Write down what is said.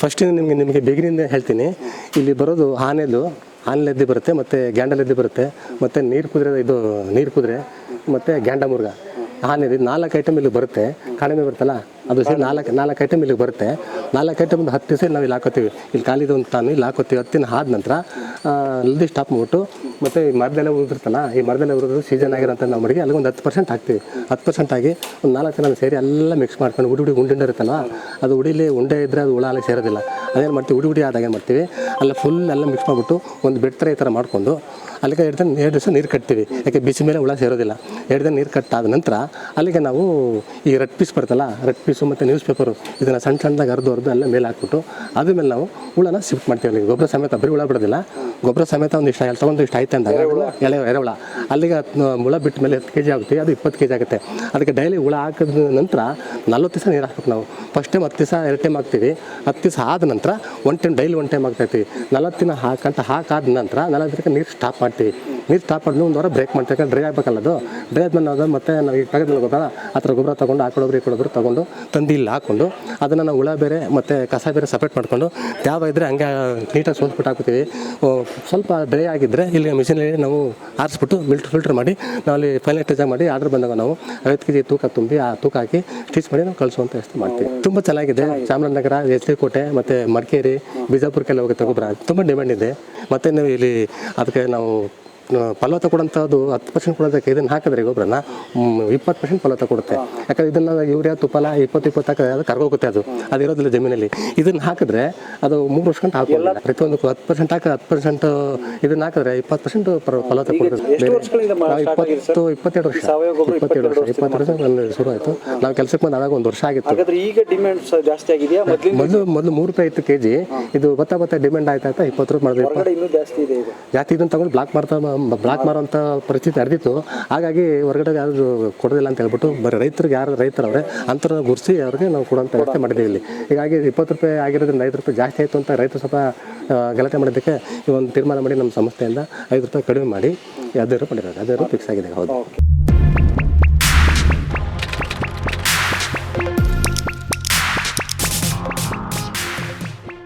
First ನಿಮಗೆ ನಿಮಗೆ ಬಿಗಿನಿಂದ ಹೇಳ್ತೀನಿ. ಇಲ್ಲಿ ಬರೋದು ಆನೆದು. ಆನೆಲೆದ್ದಿ ಬರುತ್ತೆ, ಮತ್ತು ಗ್ಯಾಂಡಲೆದ್ದು ಬರುತ್ತೆ, ಮತ್ತು ನೀರು ಕುದುರೆ, ಇದು ನೀರು ಕುದುರೆ, ಮತ್ತು ಗ್ಯಾಂಡ ಮುರುಗ ಆನೆ ಇದು ನಾಲ್ಕು ಐಟಮ್ ಇಲ್ಲಿ ಬರುತ್ತೆ. ಕಡಿಮೆ ಬರುತ್ತಲ್ಲ? ಅದು ಸೇರಿ ನಾಲ್ಕು ನಾಲ್ಕು ಐಟಮ್ ಇಲ್ಲಿಗೆ ಬರುತ್ತೆ. ನಾಲ್ಕು ಐಟಮ್ ಒಂದು ಹತ್ತು ದಿವಸ ನಾವು ಇಲ್ಲಿ ಹಾಕೋತೀವಿ. ಇಲ್ಲಿ ಖಾಲಿದು ಒಂದು ತಾನು ಇಲ್ಲಿ ಹಾಕೋತೀವಿ. ಹತ್ತಿನ ಆದ ನಂತರ ಲದ್ದಿ ಸ್ಟಾಪ್ ಮಾಡ್ಬಿಟ್ಟು ಮತ್ತು ಈ ಮರದೆಲ್ಲ ಉಳಿದಿರ್ತಲ್ಲ ಈ ಮರದೆಲ್ಲ ಉರಿದ್ರು ಸೀಸನ್ ಆಗಿರೋಂಥ ನಾವು ಮಡಿಗೆ ಅಲ್ಲಿಗೆ ಒಂದು ಹತ್ತು ಪರ್ಸೆಂಟ್ ಹಾಕ್ತೀವಿ. ಹತ್ತು ಪರ್ಸೆಂಟ್ ಆಗಿ ಒಂದು ನಾಲ್ಕು ಜನ ಸೇರಿ ಎಲ್ಲ ಮಿಕ್ಸ್ ಮಾಡ್ಕೊಂಡು ಉಡಿ ಉಡಿ ಉಂಡೆ ಇರುತ್ತಲ್ಲ ಅದು ಉಡಿಲಿ ಉಂಡೆ ಇದ್ದರೆ ಅದು ಹುಳ ಅಲ್ಲಿ ಸೇರೋದಿಲ್ಲ. ಅದೇನು ಮಾಡ್ತೀವಿ? ಉಡಿ ಉಡಿ ಆದಾಗ ಏನು ಮಾಡ್ತೀವಿ? ಅಲ್ಲ ಫುಲ್ ಎಲ್ಲ ಮಿಕ್ಸ್ ಮಾಡಿಬಿಟ್ಟು ಒಂದು ಬೆಡ್ ಥರ ಈ ಥರ ಮಾಡಿಕೊಂಡು ಅಲ್ಲಿಗೆ ದಿನ ಎರಡು ದಿವಸ ನೀರು ಕಟ್ತೀವಿ. ಯಾಕೆ? ಬಿಸಿ ಮೇಲೆ ಹುಳ ಸೇರೋದಿಲ್ಲ. ಎರಡು ದಿನ ನೀರು ಕಟ್ಟಾದ ನಂತರ ಅಲ್ಲಿಗೆ ನಾವು ಈ ರಟ್ ಪೀಸ್ ಬರ್ತಲ್ಲ ರಟ್ ಪೀಸು ಮತ್ತು ನ್ಯೂಸ್ ಪೇಪರು ಇದನ್ನು ಸಣ್ಣ ಸಣ್ಣದಾಗಿ ಅರ್ದು ಅರ್ದು ಅಲ್ಲೇ ಮೇಲೆ ಹಾಕ್ಬಿಟ್ಟು ಅದ್ರ ಮೇಲೆ ನಾವು ಹುಳನ ಶಿಫ್ಟ್ ಮಾಡ್ತೀವಿ ಅಲ್ಲಿಗೆ. ಗೊಬ್ಬರ ಸಮೇತ ಬರೀ ಹುಳ ಬಿಡೋದಿಲ್ಲ. ಗೊಬ್ಬರ ಸಮೇತ ಒಂದು ಇಷ್ಟ ಎಲ್ಲಿ ತೊಗೊಂಡು ಇಷ್ಟ ಆಯ್ತು ಅಂದಾಗ ಎಳೆ ಎರೆಹುಳ. ಅಲ್ಲಿಗೆ ಮುಳ ಹುಳ ಬಿಟ್ಟ ಮೇಲೆ ಹತ್ತು ಕೆ ಜಿ ಆಗುತ್ತೆ ಅದು ಇಪ್ಪತ್ತು ಕೆ ಜಿ ಆಗುತ್ತೆ. ಅದಕ್ಕೆ ಡೈಲಿ ಹುಳ ಹಾಕಿದ ನಂತರ ನಲ್ವತ್ತು ದಿವಸ ನೀರು ಹಾಕ್ಬೇಕು ನಾವು. ಫಸ್ಟ್ ಟೈಮ್ ಹತ್ತು ದಿವಸ ಎರಡು ಟೈಮ್ ಹಾಕ್ತೀವಿ. ಹತ್ತು ದಿವಸ ಆದ ನಂತರ one time daily one time ಹಾಕ್ತಾ ಇರ್ತೀವಿ. ನಲವತ್ತು ದಿನ ಹಾಕಂತ ಹಾಕಾದ ನಂತರ ನಲವತ್ತು ದಿನಕ್ಕೆ ನೀರು ಸ್ಟಾಪ್ ಮಾಡ್ತೀವಿ. ನೀರು ಮಾಡಿದ್ಮೇಲೆ ಒಂದು ವಾರ ಬ್ರೇಕ್ ಮಾಡ್ತೀವಿ. ಯಾಕಂದ್ರೆ ಡ್ರೈ ಆಗಬೇಕಲ್ಲ ಅದು. ಡ್ರೈ ಆದ್ಮೇಲೆ ನಾವು ಮತ್ತೆ ನಾವು ಈಗ ಕಾಗದ ಗೊತ್ತಾ ಆ ಥರ ಗೊಬ್ಬರ ತೊಗೊಂಡು ಆ ಕೊಡೋಬ್ರು ತೊಗೊಂಡು ತಂದು ಇಲ್ಲಿ ಹಾಕ್ಕೊಂಡು ಅದನ್ನು ನಾವು ಹುಳ ಬೇರೆ ಮತ್ತು ಕಸ ಬೇರೆ ಸಪ್ರೇಟ್ ಮಾಡಿಕೊಂಡು ಯಾವ ಇದ್ದರೆ ಹಂಗೆ ನೀಟಾಗಿ ಸೋಸ್ಬಿಟ್ಟು ಹಾಕ್ತೀವಿ ಸ್ವಲ್ಪ ಡ್ರೈ ಆಗಿದ್ದರೆ ಇಲ್ಲಿ ಮಿಷಿನಲ್ಲಿ ನಾವು ಆರಿಸ್ಬಿಟ್ಟು ಮಿಲ್ಟ್ ಫಿಲ್ಟರ್ ಮಾಡಿ ನಾವು ಅಲ್ಲಿ ಫೈನಲ್ ಟಚ್ ಮಾಡಿ ಆರ್ಡರ್ ಬಂದಾಗ ನಾವು ಐವತ್ತು ಕೆ ಜಿ ತೂಕ ತುಂಬಿ ಆ ತೂಕ ಹಾಕಿ ಸ್ಟಿಚ್ ಮಾಡಿ ನಾವು ಕಳಿಸುವಂತ ವ್ಯವಸ್ಥೆ ಮಾಡ್ತೀವಿ. ತುಂಬ ಚೆನ್ನಾಗಿದೆ. ಚಾಮರಾಜನಗರ ಎಚ್ ಕೋಟೆ ಮತ್ತು ಮಡಿಕೇರಿ, ಬಿಜಾಪುರಕ್ಕೆಲ್ಲ ಹೋಗುತ್ತೆ ಗೊಬ್ಬರ ತುಂಬ ಡಿಮ್ಯಾಂಡ್ ಇದೆ. ಮತ್ತು ನಾವು ಇಲ್ಲಿ ಅದಕ್ಕೆ ನಾವು ಫಲವತ್ತ ಕೊಡೋಂಥದ್ದು ಹತ್ತು ಪರ್ಸೆಂಟ್ ಕೊಡೋದಕ್ಕೆ ಇದನ್ನು ಹಾಕಿದ್ರೆ ಗೊಬ್ಬರನ ಇಪ್ಪತ್ತು ಪರ್ಸೆಂಟ್ ಫಲವತ್ತ ಕೊಡುತ್ತೆ. ಯಾಕಂದ್ರೆ ಇದನ್ನು ಯೂರಿಯಾ ತುಪ್ಪಲ ಇಪ್ಪತ್ತು ಇಪ್ಪತ್ತು ಹಾಕಿದ್ರೆ ಅದು ಕರ್ಗೋಗುತ್ತೆ ಅದು. ಅದು ಇರೋದಿಲ್ಲ ಜಮೀನಲ್ಲಿ. ಇದನ್ನು ಹಾಕಿದ್ರೆ ಅದು ಮೂರು ವರ್ಷ ಗಂಟೆ ಹಾಕೋಲ್ಲ ಪ್ರತಿಯೊಂದು ಹತ್ತು ಪರ್ಸೆಂಟ್ ಹಾಕಿ ಹತ್ತು ಪರ್ಸೆಂಟ್ ಇದನ್ನು ಹಾಕಿದ್ರೆ ಇಪ್ಪತ್ತು ಪರ್ಸೆಂಟ್ ಫಲವತ್ತ ಕೊಡುತ್ತೆ ಇಪ್ಪತ್ತು ಇಪ್ಪತ್ತೆರಡು ವರ್ಷ. ಇಪ್ಪತ್ತೆರಡು ವರ್ಷ ಇಪ್ಪತ್ತು ವರ್ಷ ನನ್ನ ಶುರು ಆಯಿತು. ನಾವು ಕೆಲಸಕ್ಕೆ ಬಂದಾಗ ಆದಾಗ ಒಂದು ವರ್ಷ ಆಗಿತ್ತು. ಈಗ ಡಿಮ್ಯಾಂಡ್ ಜಾಸ್ತಿ ಆಗಿದೆಯಾ? ಮೊದಲು ಮೊದಲು ಮೂರು ರೂಪಾಯಿ ಇತ್ತು ಕೆ ಜಿ ಇದು ಬತ್ತ ಬತ್ತ ಡಿಮ್ಯಾಂಡ್ ಆಯ್ತಾ ಇಪ್ಪತ್ತು ರೂಪಾಯಿ ಮಾಡಿದ್ರೆ. ಜಾಸ್ತಿ ಇದನ್ನು ತಗೊಂಡು ಬ್ಲಾಕ್ ಮಾಡ್ತಾ ಬ್ಲಾಕ್ ಮಾರುವಂಥ ಪರಿಸ್ಥಿತಿ ಅರ್ದಿತ್ತು ಹಾಗಾಗಿ ಹೊರಗಡೆ ಯಾರು ಕೊಡೋದಿಲ್ಲ ಅಂತ ಹೇಳ್ಬಿಟ್ಟು ಬರೀ ರೈತರಿಗೆ ಯಾರು ರೈತರವ್ರೆ ಅಂತರ ಗುರ್ಸಿ ಅವ್ರಿಗೆ ನಾವು ಕೊಡುವಂಥ ವ್ಯವಸ್ಥೆ ಮಾಡಿದ್ದೀವಿ ಇಲ್ಲಿ. ಹೀಗಾಗಿ ಇಪ್ಪತ್ತು ರೂಪಾಯಿ ಆಗಿರೋದ್ರಿಂದ ಐದು ರೂಪಾಯಿ ಜಾಸ್ತಿ ಆಯಿತು ಅಂತ ರೈತರು ಸ್ವಲ್ಪ ಗಲಾಟೆ ಮಾಡಿದ್ದಕ್ಕೆ ಈ ಒಂದು ತೀರ್ಮಾನ ಮಾಡಿ ನಮ್ಮ ಸಂಸ್ಥೆಯಿಂದ ಐದು ರೂಪಾಯಿ ಕಡಿಮೆ ಮಾಡಿ ಹದಿನೈದು ರೂಪಾಯಿ ಪಡೆಯೋದು ಅದೇ ರೂಪಾಯಿ ಫಿಕ್ಸ್ ಆಗಿದೆ. ಹೌದು.